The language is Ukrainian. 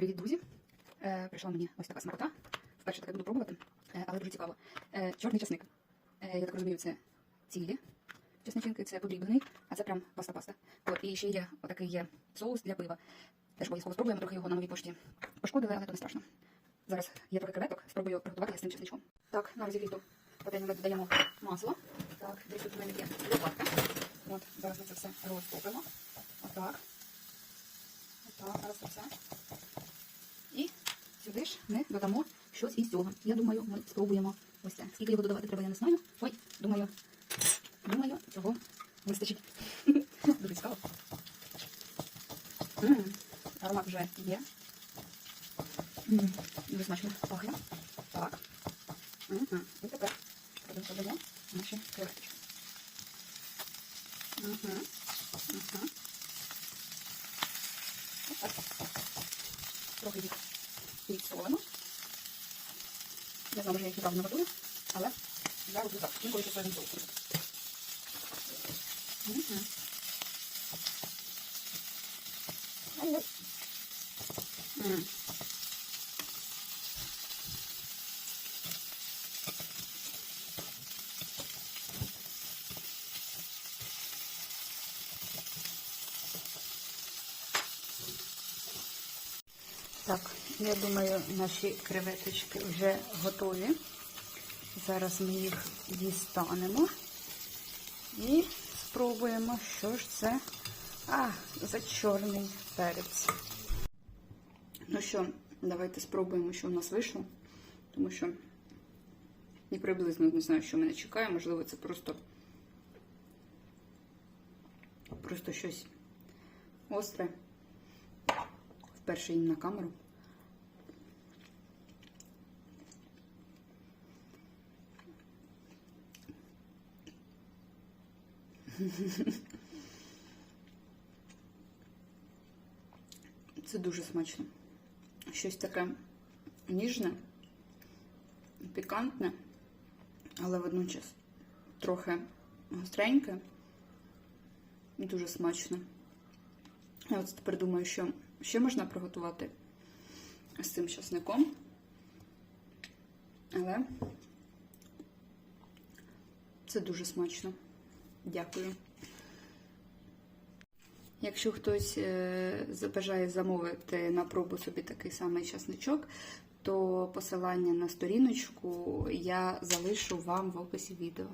Привіт, друзі! Е, прийшла мені ось така смакота. Вперше таке буду пробувати, е, але дуже цікаво. Е, чорний часник. Е, я так розумію, це цілі чесничинки, це подріблений, а це прям паста-паста. От, і ще є отакий є соус для пива. Теж обов'язково спробуємо, трохи його на новій пошті пошкодили, але то не страшно. Зараз є трохи креветок, спробую приготувати з цим чесничком. Так, на розігріту пательню ми додаємо масло. Так, десь тут у мене є лопатка. От, зараз ми це все розтопимо. Отак. Отак, зараз це все. І сюди ж ми додамо щось із цього. Я думаю, ми спробуємо ось це. Скільки його додавати треба, я не знаю. Ой, думаю, думаю, цього вистачить. Дуже цікаво. Аромат вже є. Дуже смачно пахне. Так. І тепер додаємо наші креветочки. Мгм. Отак. Трохи їх підсолимо. Я знаю, що я їх неправильно готую, але я роблю так. Інколи ще своїм соусом. Так, я думаю, наші креветочки вже готові. Зараз ми їх дістанемо і спробуємо, що ж це а, за чорний перець. Ну що, давайте спробуємо, що у нас вийшло, тому що і приблизно не знаю, що мене чекає. Можливо, це просто, просто щось остре. Вперше їм на камеру. Це дуже смачно. Щось таке ніжне, пікантне, але водночас трохи гостреньке дуже смачно. Я от тепер думаю, що ще можна приготувати з цим часником. Але це дуже смачно. Дякую. Якщо хтось бажає забажає замовити на пробу собі такий самий часничок, то посилання на сторіночку я залишу вам в описі відео.